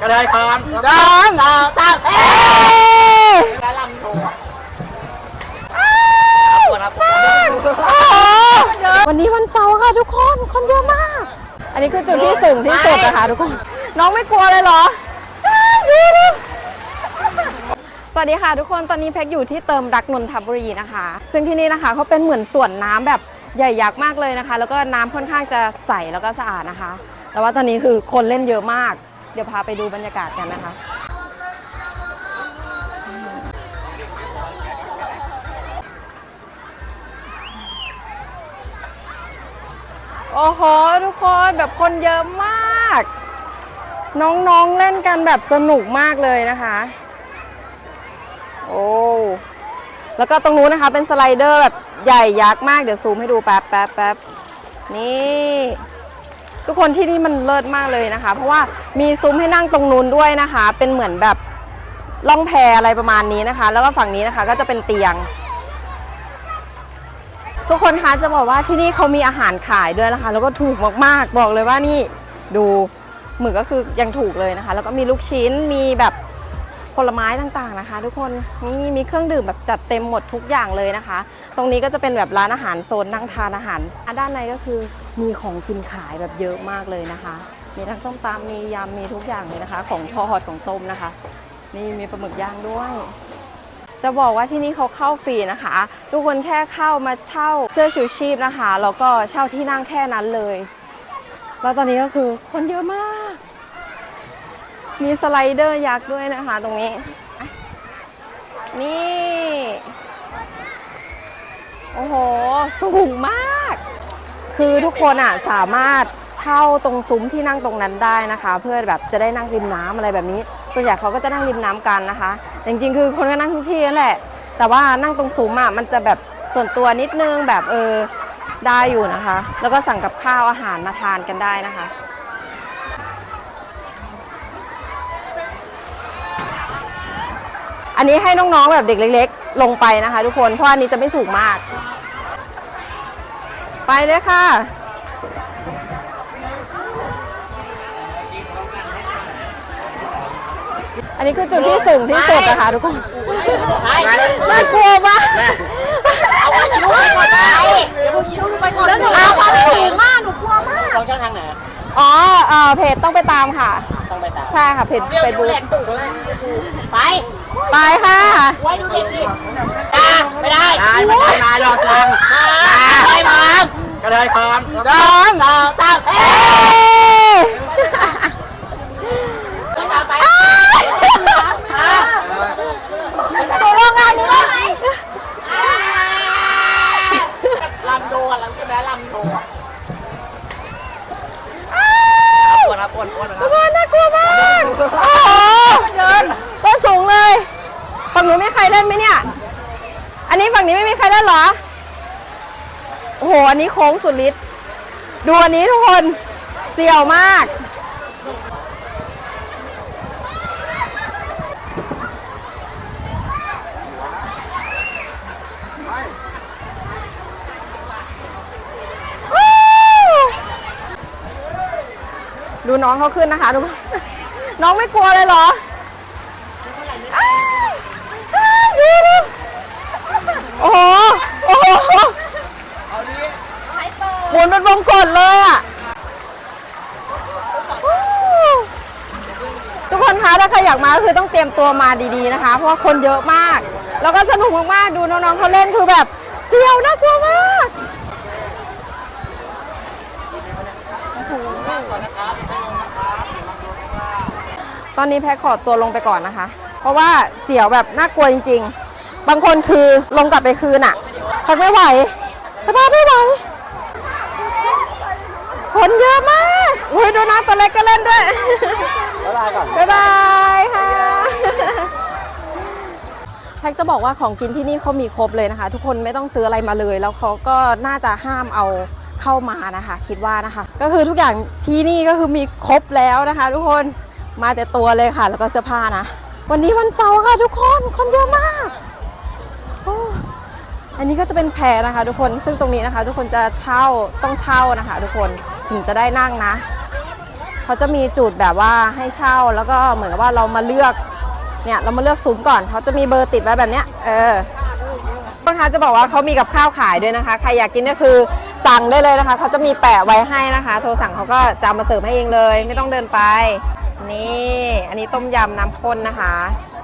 กระเทยพร้องสองสามเอ้ยแล้วลำโชว์ปวดครับโอ้โหวันนี้วันเสาร์ค่ะทุกคนคนเยอะมาก อันนี้คือจุดที่สูงที่สุดนะคะทุกคน น้องไม่กลัวเลยเหรอดูดิสวัสดีค่ะทุกคนตอนนี้แพ็กอยู่ที่เติมรักนนทบุรีนะคะ ซึ่งที่นี่นะคะเขาเป็นเหมือนสวนน้ำแบบใหญ่ยักษ์มากเลยนะคะ แล้วก็น้ำค่อนข้างจะใสแล้วก็สะอาดนะคะ แต่ว่าตอนนี้คือคนเล่นเยอะมาก เดี๋ยวพาไปดูบรรยากาศกันนะคะ โอ้โห ทุกคนแบบคนเยอะมาก น้องๆเล่นกันแบบสนุกมากเลยนะคะ โอ้แล้วก็ตรงนู้นนะคะเป็นสไลเดอร์แบบใหญ่ยักษ์มาก เดี๋ยวซูมให้ดูแป๊บแป๊บแป๊บนี่ ทุกคนที่นี่มันเลิศมากเลยนะคะ เพราะว่ามีซุ้มให้นั่งตรงนู้นด้วยนะคะ เป็นเหมือนแบบล่องแพอะไรประมาณนี้นะคะ แล้วก็ฝั่งนี้นะคะก็จะเป็นเตียง ทุกคนคะจะบอกว่าที่นี่เขามีอาหารขายด้วยนะคะ แล้วก็ถูกมากๆ บอกเลยว่านี่ดูหมึกก็คือยังถูกเลยนะคะ แล้วก็มีลูกชิ้นมีแบบ ผลไม้ต่างๆนะคะ ทุกคนนี่มีเครื่องดื่มแบบจัดเต็มหมดทุกอย่างเลยนะคะ ตรงนี้ก็จะเป็นแบบร้านอาหารโซนนั่งทานอาหารด้านในก็คือมีของกินขายแบบเยอะมากเลยนะคะ มีทั้งส้มตำมียำมีทุกอย่างเลยนะคะ ของทอดของต้มนะคะ นี่มีปลาหมึกย่างด้วยจะบอกว่าที่นี่เขาเข้าฟรีนะคะ ทุกคนแค่เข้ามาเช่าเสื้อชูชีพนะคะ แล้วก็เช่าที่นั่งแค่นั้นเลย แล้วตอนนี้ก็คือคนเยอะมาก มีสไลเดอร์ยักษ์ด้วยนะคะตรงนี้ นี่ โอ้โห สูงมาก คือทุกคนอะสามารถเช่าตรงซุ้มที่นั่งตรงนั้นได้นะคะ เพื่อแบบจะได้นั่งริมน้ำอะไรแบบนี้ ส่วนใหญ่เขาก็จะนั่งริมน้ำกันนะคะแต่จริงๆคือคนก็นั่งทุกที่นั่นแหละ แต่ว่านั่งตรงซุ้มอะมันจะแบบส่วนตัวนิดนึงแบบเออได้อยู่นะคะ แล้วก็สั่งกับข้าวอาหารมาทานกันได้นะคะ อันนี้ให้น้องๆแบบเด็กเล็ก ๆ ลงไปนะคะ ทุกคนเพราะอันนี้จะไม่สูงมาก ไปเลยค่ะ อันนี้คือจุดที่สูงที่สุดนะคะทุกคนน่ากลัวมากเอาไปกินลูกไปก่อนไปเดี๋ยวพวกกินลูกไปก่อนแล้วหนูเอาความสูงมากหนูกลัวมากของช่องทางไหน อ๋อเอ่อเพจต้องไปตามค่ะ ต้องไปตามใช่ค่ะเพจเฟซบุ๊กไปไปค่ะ ไว้ดูเด็กดิอ่าไม่ได้ไม่ได้นายหลอกทางกระเทยพร้อมกระเทยพร้อมสองสองสามเอ้ยไม่ตามไปหนูลงงานนี้ได้ไหมลำโชว์ลำใช่ไหมลำโชว์ปวดครับปวดปวดค ทุรักคนน่ากลัวมากโอ้โหเดินตัวสูงเลยฝั่งนู้นไม่ใครเล่นไหมเนี่ย อันนี้ฝั่งนี้ไม่มีใครเล่นเหรอ โอ้โห อันนี้โค้งสุดฤทธิ์ดูอันนี้ทุกคนเสี่ยวมาก ดูน้องเขาขึ้นนะคะทุกคนน้องไม่กลัวเลยเหรอดูโอ้โห โอ้โหหมุนเป็นวงกดเลยอะ ทุกคนคะถ้าใครอยากมาก็คือต้องเตรียมตัวมาดีๆนะคะ เพราะว่าคนเยอะมาก แล้วก็สนุกมากๆ ดูน้องๆเขาเล่นคือแบบเสียวน่ากลัวมาก ตอนนี้แพ็คขอตัวลงไปก่อนนะคะ เพราะว่าเสียวแบบน่ากลัวจริง ๆ บางคนคือลงกลับไปคืนอะแพ็คไม่ไหวสภาพไม่ไหวคนเยอะมากอุ้ยดูนะตัวเล็กก็เล่นด้วยบ๊ายบายค่ะแพ็กจะบอกว่าของกินที่นี่เขามีครบเลยนะคะ ทุกคนไม่ต้องซื้ออะไรมาเลย แล้วเขาก็น่าจะห้ามเอาเข้ามานะคะ คิดว่านะคะ ก็คือทุกอย่างที่นี่ก็คือมีครบแล้วนะคะ ทุกคน มาแต่ตัวเลยค่ะ แล้วก็เสื้อผ้านะ วันนี้วันเสาร์ค่ะทุกคนคนเยอะมากอันนี้ก็จะเป็นแพรนะคะ ทุกคนซึ่งตรงนี้นะคะ ทุกคนจะเช่าต้องเช่านะคะ ทุกคนถึงจะได้นั่งนะเขาจะมีจุดแบบว่าให้เช่าแล้วก็เหมือนกับว่าเรามาเลือกเนี่ยเรามาเลือกซุ้มก่อนเขาจะมีเบอร์ติดไว้แบบเนี้ยเออลูกค้าจะบอกว่าเขามีกับข้าวขายด้วยนะคะ ใครอยากกินก็คือสั่งได้เลยนะคะเขาจะมีแปะไว้ให้นะคะ โทรสั่งเขาก็จะมาเสิร์ฟให้เองเลย ไม่ต้องเดินไป นี่ อันนี้ต้มยำน้ำข้นนะคะ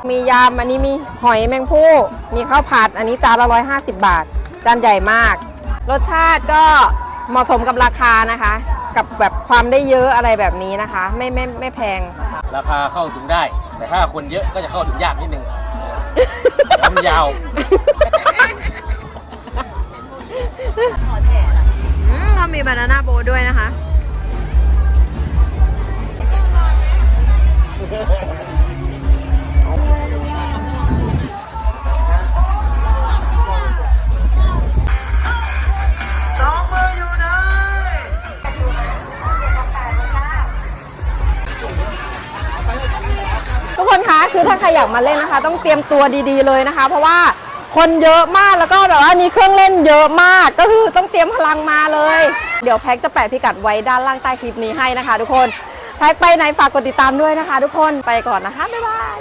มียำอันนี้มีหอยแมงผู้ มีข้าวผัด อันนี้จานละ150บาท จานใหญ่มาก รสชาติก็เหมาะสมกับราคานะคะ กับแบบความได้เยอะอะไรแบบนี้นะคะ ไม่ไม่ไม่แพง ราคาเข้าถึงได้ แต่ถ้าคนเยอะก็จะเข้าถึงยากนิดนึงย้ำยาวอืมเขามีบานาน่าโบด้วยนะคะ รอยากมาเล่นนะคะ ต้องเตรียมตัวดีๆเลยนะคะ เพราะว่าคนเยอะมากแล้วก็แบบว่ามีเครื่องเล่นเยอะมากก็คือต้องเตรียมพลังมาเลย เดี๋ยวแพ็กจะแปะพิกัดไว้ด้านล่างใต้คลิปนี้ให้นะคะ ทุกคนแพ็กไปไหนฝากกดติดตามด้วยนะคะ ทุกคนไปก่อนนะคะบ๊ายบาย